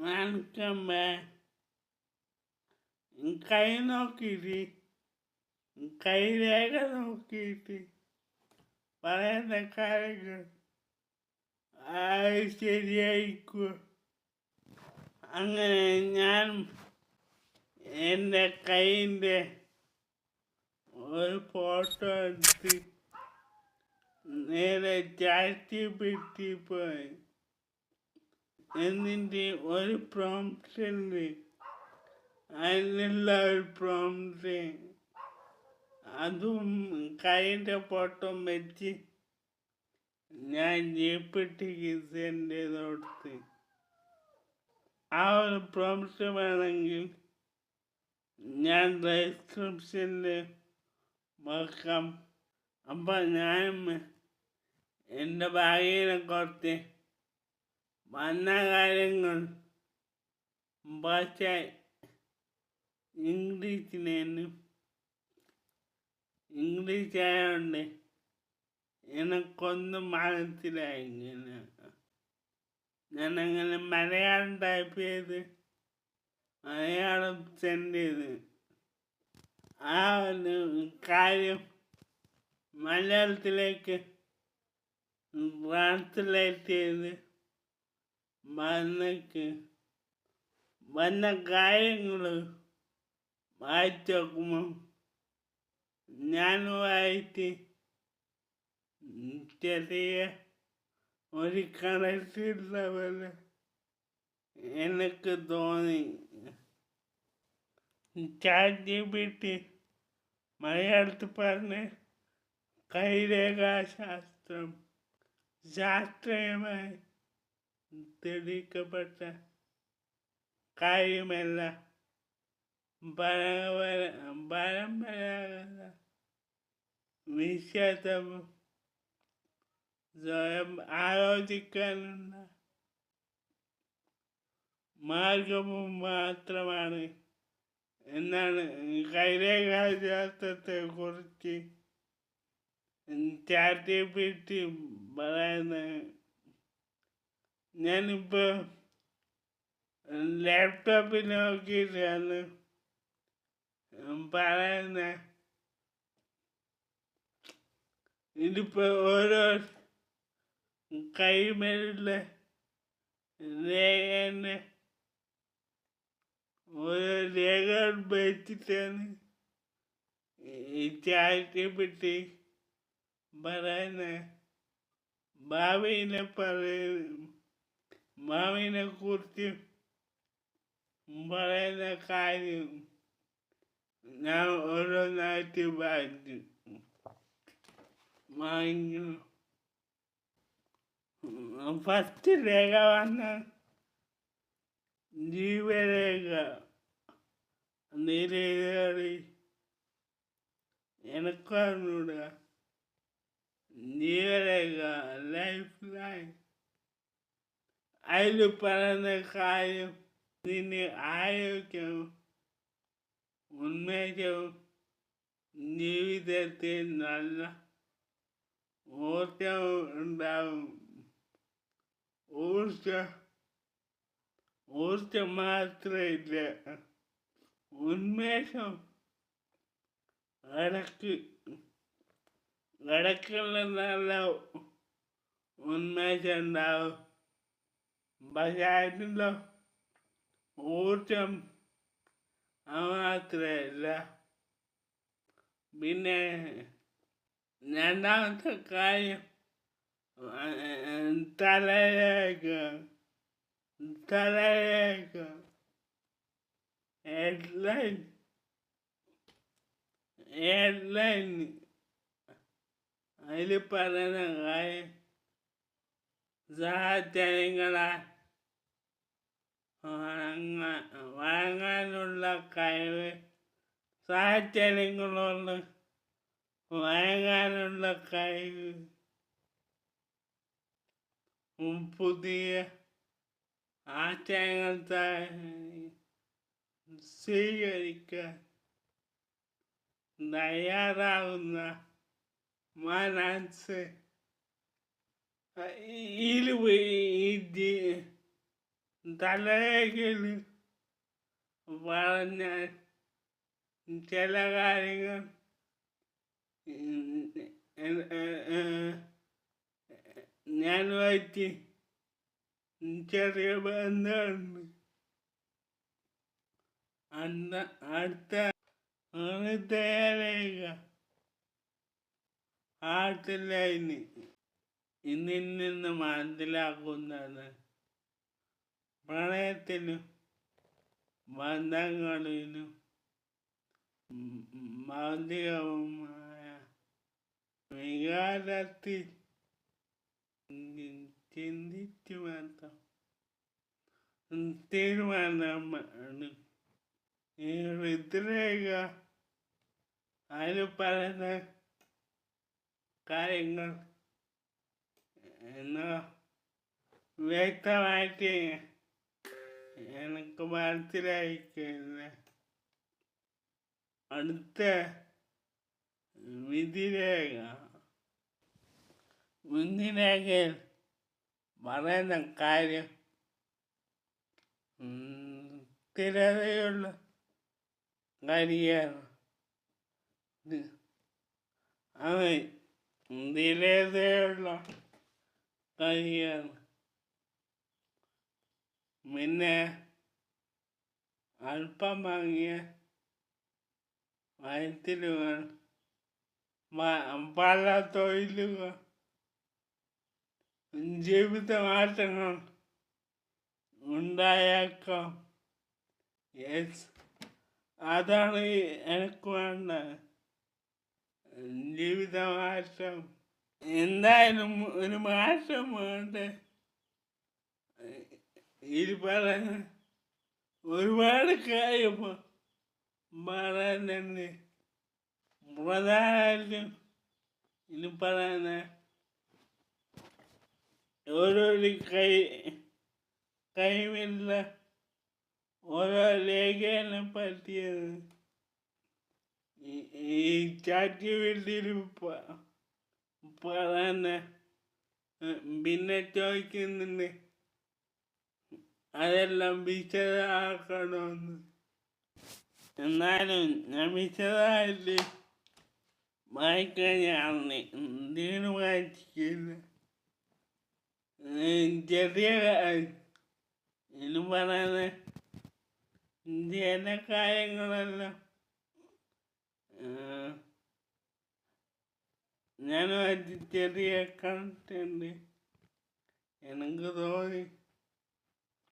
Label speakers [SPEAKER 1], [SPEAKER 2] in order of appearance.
[SPEAKER 1] നനക്കുമ്പോ കൈ നോക്കിയിട്ട് കൈരേഖ നോക്കിയിട്ട് പറയുന്ന കാര്യങ്ങൾ ശരിയായിരിക്കും അങ്ങനെ ഞാൻ എന്റെ കൈന്റെ ഒരു ഫോട്ടോ എടുത്ത് നേരെ ചാറ്റി പിറ്റി പോയി എന്നിട്ട് ഒരു പ്രോംപ്റ്റുണ്ട് അതിനുള്ള ഒരു പ്രോംപ്റ്റ് അതും കൈന്റെ ഫോട്ടോ വെച്ച് ഞാൻ ജീപ്പിട്ടിക്ക് സെൻഡ് കൊടുത്ത് ആ ഒരു പ്രോംപ്റ്റ് വേണമെങ്കിൽ ഞാൻ ഡിസ്ക്രിപ്ഷനിൽ വെക്കാം അപ്പം ഞാൻ എന്റെ ഭാഗ്യനെ കുറച്ച് വന്ന കാര്യങ്ങൾ ഭാഷ ഇംഗ്ലീഷിനും ഇംഗ്ലീഷ് ആയതുകൊണ്ട് എനിക്കൊന്നും മനസ്സിലായിങ്ങനെ. ഞാനങ്ങനെ മലയാളം ടൈപ്പ് ചെയ്ത് മലയാളം സെൻഡ് ചെയ്ത് ആ ഒരു കാര്യം മലയാളത്തിലേക്ക് ട്രാൻസ്ലേറ്റ് ചെയ്ത് വന്നക്ക് വന്ന കാര്യങ്ങൾ വായിച്ചു നോക്കുമ്പോൾ ഞാനുമായിട്ട് ചെറിയ ഒരു കണക്റ്റില്ല പോലെ എനിക്ക് തോന്നി. ചാറ്റ് പിടി മലയാളത്തിൽ പറഞ്ഞ് കൈരേഖാശാസ്ത്രം ശാസ്ത്രീയമായി തെളിയിക്കപ്പെട്ട കാര്യമല്ല പരമ്പര പരമ്പരാഗത വിശ്വാസവും സ്വയം ആലോചിക്കാനുള്ള മാർഗവും മാത്രമാണ് എന്നാണ് കൈരേഖാശാസ്ത്രത്തെ കുറിച്ച് ചാറ്റി പിറ്റി പറയുന്നത് ഞാനിപ്പോൾ ലാപ്ടോപ്പിൽ നോക്കിയിട്ടാണ് പറയുന്നത് ഇതിപ്പോൾ ഓരോ കൈമേലുള്ള രേഖനെ ഓരോ രേഖകൾ വെച്ചിട്ടാണ് ചാറ്റിനെ പറ്റി പറയുന്ന. ഭാവിനെ പറയുന്ന ഭാവിനെ കുറിച്ച് പറയുന്ന കാര്യം ഞാൻ ഓരോന്നായിട്ട് വായിച്ചു. വാങ്ങിക്കുന്നു ഫസ്റ്റ് രേഖ വന്ന ജീവരേഖ നിരേഖകളിൽ എനിക്കറിഞ്ഞൂട ജീവരേഖ life line അതിൽ പറയുന്ന കാര്യം നിന്റെ ആരോഗ്യവും ഉന്മേഷവും ജീവിതത്തിൽ നല്ല ഊർജവും ഉണ്ടാവും ഊർജ ഊർജം മാത്രമില്ല ഉന്മേഷം ഇടക്ക് ഇടക്കുള്ള നല്ല ഉന്മേഷം ഉണ്ടാവും പക്ഷെ അതിനുള്ള ഊർജം മാത്രമല്ല പിന്നെ രണ്ടാമത്തെ കാര്യം തലരേഖ തലരേഖ ഹെഡ്ലൈൻ ഹെഡ്ലൈൻ അതിൽ പറയുന്ന കാര്യം സാഹചര്യങ്ങളാൽ വഴങ്ങാനുള്ള കഴിവ് സാഹചര്യങ്ങളോട് വഴങ്ങാനുള്ള കഴിവ് പുതിയ ആശയങ്ങൾ സ്വീകരിക്കാൻ തയ്യാറാവുന്ന മനസ്സ് ഇത് തലകളിൽ പറഞ്ഞ ചില കാര്യങ്ങൾ ഞാനുമായിട്ട് ചെറിയ ബന്ധമുണ്ട്. അന്ന് അടുത്ത തയ്യാറേക ആട്ടിലൈന് ഇന്നിൽ നിന്ന് മനസ്സിലാക്കുന്നത് പ്രണയത്തിനും ബന്ധങ്ങളിലും ഭൗതികവുമായ വികാരത്തിൽ ചിന്തിച്ചു മാത്രം തീരുമാനമാണ് ഈ ഋതുരേഖ അതിൽ പറയുന്ന കാര്യങ്ങൾ എന്ന് വ്യക്തമായിട്ട് എനിക്ക് മനസ്സിലായിക്കില്ല അടുത്ത വിധിരേഖ. വിധിരേഖയിൽ പറയുന്ന കാര്യം സ്ഥിരതയുള്ള കരിയർ അവൻ സ്ഥിരതയുള്ള കരിയർ പിന്നെ അല്പം വാങ്ങിയ വയറ്റിലുകൾ പല തൊഴിലുകൾ ജീവിത മാറ്റങ്ങൾ ഉണ്ടായേക്കാം. യെസ് അതാണ് എനിക്ക് വേണ്ട. ജീവിത മാറ്റം. എന്തായാലും ഒരു മാറ്റം വേണ്ട? ഇത് പറയുന്ന ഒരുപാട് കാര്യം പറയാനുണ്ട് പ്രധാനമായിട്ടും ഇനി പറയുന്ന ഓരോരു കൈ കൈവില്ല ഓരോ ലേഖനം പറ്റിയത്. ഈ ചാറ്റ് വീട്ടിൽ പറയുന്ന പിന്നെ ചോദിക്കുന്നുണ്ട്. അതെല്ലാം വിശദമാക്കണമെന്ന്. എന്നാലും ഞാൻ വിശദമായിട്ട് വായിക്കാൻ ഞാൻ തീരുമാനിച്ചില്ല ചെറിയ എന്ന് പറയുന്നത് ഇന്ത്യയിലെ കാര്യങ്ങളെല്ലാം ഞാൻ ചെറിയ കണ്ടിട്ടുണ്ട് എനിക്ക് തോന്നി.